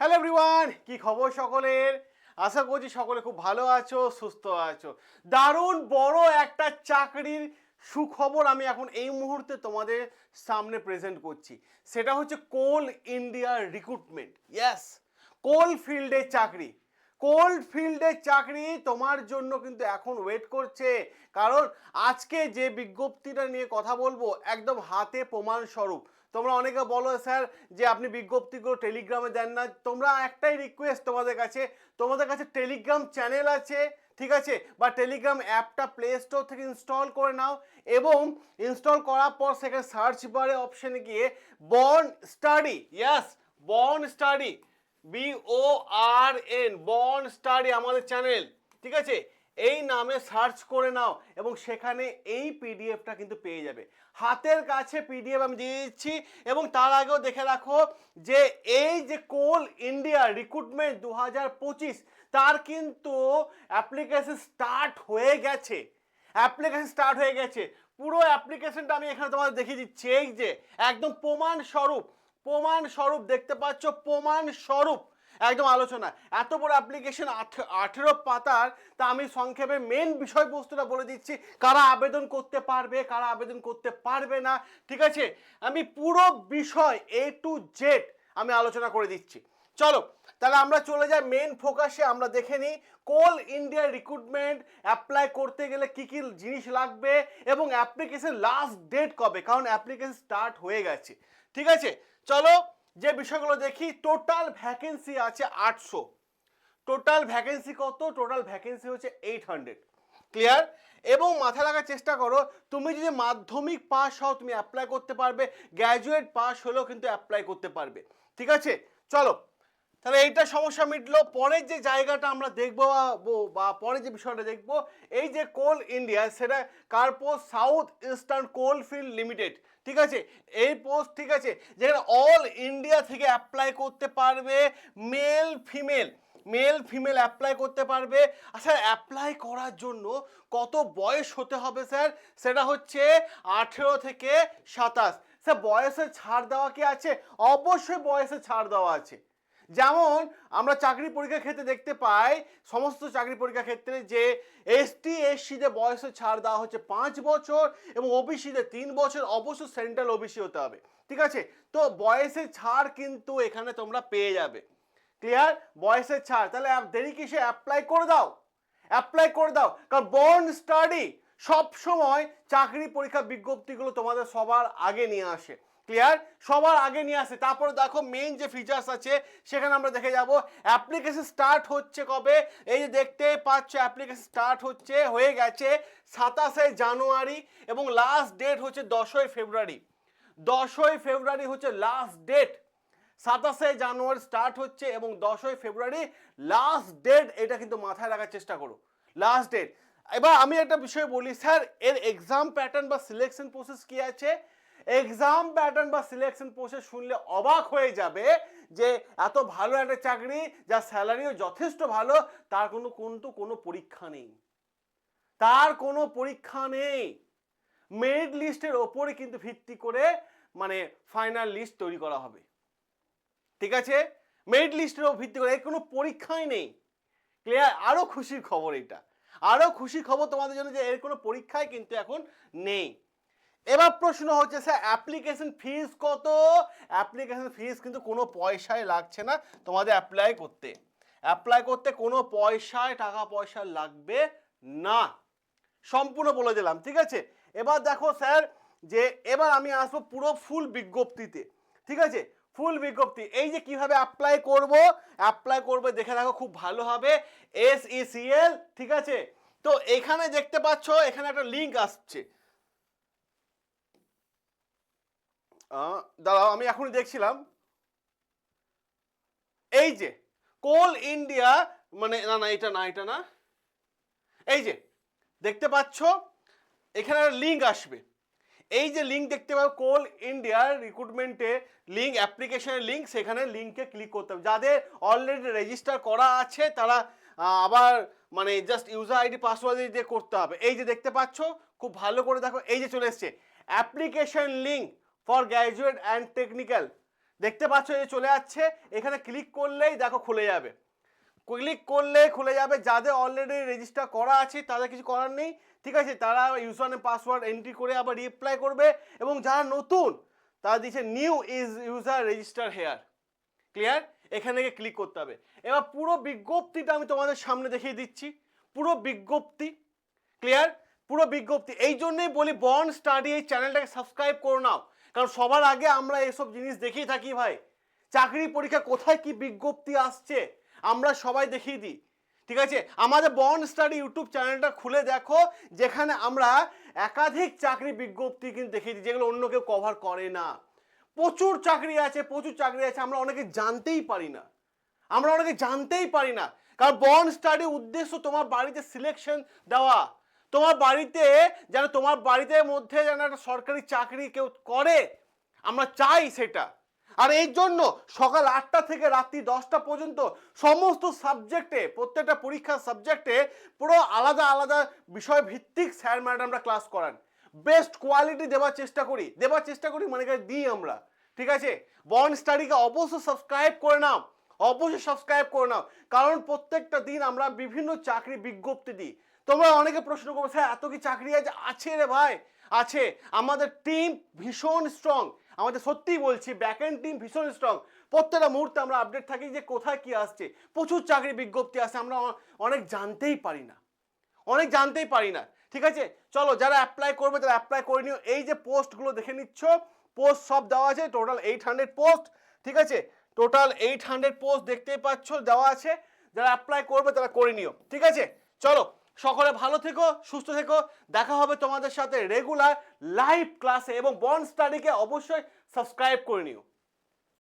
Hello everyone কি খবর সকলের? আশা করছি সকলে খুব ভালো আছো, সুস্থ আছো। দারুণ বড় একটা চাকরির সুখবর আমি এখন এই মুহূর্তে তোমাদের সামনে প্রেজেন্ট করছি। সেটা হচ্ছে কোল ইন্ডিয়ার রিক্রুটমেন্ট ইয়াস কোল ফিল্ডের চাকরি। কোল্ড ফিল্ডের চাকরি তোমার জন্য কিন্তু এখন ওয়েট করছে। কারণ আজকে যে বিজ্ঞপ্তিটা নিয়ে কথা বলব, একদম হাতে প্রমাণ স্বরূপ। তোমরা অনেকে বলো, স্যার, যে আপনি বিজ্ঞপ্তিগুলো টেলিগ্রামে দেন না। তোমরা একটাই রিকোয়েস্ট তোমাদের কাছে তোমাদের কাছে টেলিগ্রাম চ্যানেল আছে, ঠিক আছে? বা টেলিগ্রাম অ্যাপটা প্লে স্টোর থেকে ইনস্টল করে নাও এবং ইনস্টল করার পর সেখানে সার্চ বারে অপশানে গিয়ে Born Study yes Born Study B O R N Born Study আমাদের চ্যানেল ঠিক আছে? এই নামে সার্চ করে নাও এবং সেখানে এই পিডিএফটা কিন্তু পেয়ে যাবে। হাতের কাছে পিডিএফ আমি দিয়ে দিচ্ছি এবং তার আগেও দেখে রাখো যে এই যে কোল ইন্ডিয়া রিক্রুটমেন্ট দু হাজার পঁচিশ, তার কিন্তু অ্যাপ্লিকেশন স্টার্ট হয়ে গেছে। অ্যাপ্লিকেশন স্টার্ট হয়ে গেছে। পুরো অ্যাপ্লিকেশনটা আমি এখানে তোমাদের দেখিয়ে দিচ্ছি। এই যে, একদম প্রমাণ স্বরূপ। প্রমাণ স্বরূপ দেখতে পাচ্ছ প্রমাণ স্বরূপ একদম আলোচনা। এত বড় অ্যাপ্লিকেশন আঠেরো পাতার, তা আমি সংক্ষেপে মেন বিষয়বস্তুটা বলে দিচ্ছি। কারা আবেদন করতে পারবে, কারা আবেদন করতে পারবে না, ঠিক আছে? আমি পুরো বিষয় এ টু জেড আমি আলোচনা করে দিচ্ছি। চলো, তাহলে আমরা চলে যাই মেন ফোকাসে আমরা দেখে নিই কোল ইন্ডিয়া রিক্রুটমেন্ট অ্যাপ্লাই করতে গেলে কি কি জিনিস লাগবে এবং অ্যাপ্লিকেশন লাস্ট ডেট কবে? কারণ অ্যাপ্লিকেশন স্টার্ট হয়ে গেছে। ঠিক আছে? চলো যে বিষয়গুলো দেখি টোটাল ভ্যাকেন্সি আছে আটশো। টোটাল ভ্যাকেন্সি কত? টোটাল ভ্যাকেন্সি হচ্ছে এইট হান্ড্রেড ক্লিয়ার এবং মাথা রাখার চেষ্টা করো, তুমি যদি মাধ্যমিক পাস হও, তুমি অ্যাপ্লাই করতে পারবে। গ্র্যাজুয়েট পাস হলেও কিন্তু অ্যাপ্লাই করতে পারবে। ঠিক আছে? চলো। তাহলে এইটা সমস্যা মিটলো। পরের যে জায়গাটা আমরা দেখব বা- পরে যে বিষয়টা দেখব, এই যে কোল ইন্ডিয়া সেটা কার্পো south eastern coal field limited ঠিক আছে? এই পোস্ট ঠিক আছে, যেখানে অল ইন্ডিয়া থেকে অ্যাপ্লাই করতে পারবে male female male female apply করতে পারবে। আচ্ছা অ্যাপ্লাই করার জন্য কত বয়স হতে হবে স্যার সেটা হচ্ছে আঠেরো থেকে সাতাশ। স্যার বয়সে ছাড় দেওয়া কি আছে? অবশ্যই বয়সে ছাড় দেওয়া আছে। যেমন আমরা চাকরি পরীক্ষার ক্ষেত্রে দেখতে পাই, সমস্ত চাকরি পরীক্ষার ক্ষেত্রে যে এসটি এসসিদের বয়সে ছাড় দেওয়া হচ্ছে পাঁচ বছর এবং ওবিসিদের তিন বছর অবশ্যই সেন্ট্রাল ওবিসি হতে হবে। ঠিক আছে? তো বয়সের ছাড় কিন্তু এখানে তোমরা পেয়ে যাবে। ক্লিয়ার বয়সের ছাড়। তাহলে দেরি কিসে? অ্যাপ্লাই করে দাও। অ্যাপ্লাই করে দাও। কারণ বর্ন স্টাডি সব সময় চাকরি পরীক্ষা বিজ্ঞপ্তিগুলো তোমাদের সবার আগে নিয়ে আসে। ক্লিয়ার সবার আগে নিয়ে আসে। তারপরে দেখো মেইন যে ফিচার্স আছে, সেখানে আমরা দেখে যাব। অ্যাপ্লিকেশন স্টার্ট হচ্ছে কবে? এই যে দেখতে পাচ্ছ অ্যাপ্লিকেশন স্টার্ট হচ্ছে, হয়ে গেছে সাতাশে জানুয়ারি এবং লাস্ট ডেট হচ্ছে দশই ফেব্রুয়ারি। দশই ফেব্রুয়ারি হচ্ছে লাস্ট ডেট সাতাশে জানুয়ারি স্টার্ট হচ্ছে এবং দশই ফেব্রুয়ারি লাস্ট ডেট এটা কিন্তু মাথায় রাখার চেষ্টা করো। লাস্ট ডেট এবার আমি একটা বিষয় বলি, স্যার, এর এক্সাম প্যাটার্ন বা সিলেকশন প্রসেস কি আছে? এক্সাম প্যাটার্ন বা সিলেকশন প্রসেস শুনলে অবাক হয়ে যাবে যে এত ভালো একটা চাকরি, যার স্যালারিও যথেষ্ট ভালো, তার কোনো কিন্তু কোনো পরীক্ষা নেই। তার কোনো পরীক্ষা নেই। মেরিট লিস্টের ওপরে কিন্তু ভিত্তি করে মানে ফাইনাল লিস্ট তৈরি করা হবে। ঠিক আছে? মেরিট লিস্টের ওপর ভিত্তি করে এর কোনো পরীক্ষাই নেই। ক্লিয়ার আরও খুশির খবর এটা। আরও খুশির খবর তোমাদের জন্য যে এর কোনো পরীক্ষাই কিন্তু এখন নেই। এবার প্রশ্ন হচ্ছে, স্যার অ্যাপ্লিকেশন ফিস কত? অ্যাপ্লিকেশন ফিস কিন্তু কোনো পয়সায় লাগছে না, তোমাদের অ্যাপ্লাই করতে। অ্যাপ্লাই করতে কোনো পয়সায়, টাকা পয়সা লাগবে না। সম্পূর্ণ বলে দিলাম, ঠিক আছে? এবার দেখো, স্যার, যে এবার আমি আসব পুরো ফুল বিজ্ঞপ্তিতে, ঠিক আছে? ফুল বিজ্ঞপ্তি, এই যে কীভাবে অ্যাপ্লাই করব? অ্যাপ্লাই করবে, দেখে রাখো খুব ভালো হবে। এস ইসিএল ঠিক আছে? তো এখানে দেখতে পাচ্ছ, এখানে একটা লিংক আসছে। দাঁড়াও, আমি এখনই দেখছিলাম। এই যে, কোল ইন্ডিয়া মানে না না, এটা না এটা না। এই যে, দেখতে পাচ্ছ, এখানে লিঙ্ক আসবে। এই যে লিঙ্ক দেখতে পাবো কোল ইন্ডিয়ার রিক্রুটমেন্টে লিঙ্ক অ্যাপ্লিকেশনের লিঙ্ক সেখানে লিঙ্কে ক্লিক করতে হবে। যাদের অলরেডি রেজিস্টার করা আছে, তারা আবার মানে জাস্ট ইউজার আইডি পাসওয়ার্ড দিয়ে করতে হবে। এই যে দেখতে পাচ্ছ, খুব ভালো করে দেখো, এই যে চলে এসছে। Application link for graduate and technical. দেখতে পাচ্ছ যে চলে যাচ্ছে এখানে ক্লিক করলেই দেখো খুলে যাবে। ক্লিক করলে খুলে যাবে, যাদের অলরেডি রেজিস্টার করা আছে, তাদের কিছু করার নেই। ঠিক আছে, তারা ইউজার নেম পাসওয়ার্ড এন্ট্রি করে আবার রিপ্লাই করবে এবং যারা নতুন, তারা দিচ্ছে new is user register here clear এখানে গিয়ে ক্লিক করতে হবে। এবার পুরো বিজ্ঞপ্তিটা আমি তোমাদের সামনে দেখিয়ে দিচ্ছি। পুরো বিজ্ঞপ্তি। ক্লিয়ার পুরো বিজ্ঞপ্তি। এই জন্যেই বলি বন স্টাডি এই চ্যানেলটাকে সাবস্ক্রাইব করে নাও। কারণ সবার আগে আমরা এসব জিনিস দেখেই থাকি ভাই। চাকরি পরীক্ষা কোথায় কি বিজ্ঞপ্তি আসছে, আমরা সবাই দেখিয়ে দিই। ঠিক আছে? আমাদের বন স্টাডি ইউটিউব চ্যানেলটা খুলে দেখো, যেখানে আমরা একাধিক চাকরি বিজ্ঞপ্তি কিন্তু দেখিয়ে দিই, যেগুলো অন্য কেউ কভার করে না। প্রচুর চাকরি আছে, প্রচুর চাকরি আছে, আমরা অনেকে জানতেই পারি না। আমরা অনেকে জানতেই পারি না। কারণ বন স্টাডি উদ্দেশ্য তোমার বাড়িতে সিলেকশন দেওয়া। তোমার বাড়িতে, যেন তোমার বাড়িতে মধ্যে যেন একটা সরকারি চাকরি কেউ করে, আমরা চাই সেটা। আর এই জন্য সকাল আটটা থেকে রাত্রি দশটা পর্যন্ত সমস্ত সাবজেক্টে, প্রত্যেকটা পরীক্ষার সাবজেক্টে পুরো আলাদা আলাদা বিষয় ভিত্তিক স্যার ম্যাডামরা ক্লাস করান। বেস্ট কোয়ালিটি দেওয়ার চেষ্টা করি দেওয়ার চেষ্টা করি মানে দিই আমরা। ঠিক আছে? বন স্টাডিকে অবশ্যই সাবস্ক্রাইব করে নাও। অবশ্যই সাবস্ক্রাইব করে নাও। কারণ প্রত্যেকটা দিন আমরা বিভিন্ন চাকরি বিজ্ঞপ্তি দিই। তোমরা অনেকে প্রশ্ন করবে, স্যার, এত কি চাকরি আছে আছে রে ভাই? আছে। আমাদের টিম ভীষণ স্ট্রং আমাদের সত্যিই বলছি ব্যাক এন্ড টিম ভীষণ স্ট্রং প্রত্যেকটা মুহূর্তে আমরা আপডেট থাকি যে কোথায় কি আসছে। প্রচুর চাকরি বিজ্ঞপ্তি আসে, আমরা অনেক জানতেই পারি না। অনেক জানতেই পারি না। ঠিক আছে? চলো, যারা অ্যাপ্লাই করবে, তারা অ্যাপ্লাই করে নিও। এই যে পোস্টগুলো দেখে নিচ্ছ পোস্ট সব দেওয়া আছে টোটাল এইট হান্ড্রেড পোস্ট ঠিক আছে? টোটাল এইট হান্ড্রেড পোস্ট দেখতেই পাচ্ছ, দেওয়া আছে। যারা অ্যাপ্লাই করবে, তারা করে নিও। ঠিক আছে? চলো, সকলে ভালো থেকো, সুস্থ থেকো। দেখা হবে তোমাদের সাথে রেগুলার লাইভ ক্লাসে এবং বন স্টাডিকে অবশ্যই সাবস্ক্রাইব করে নিও।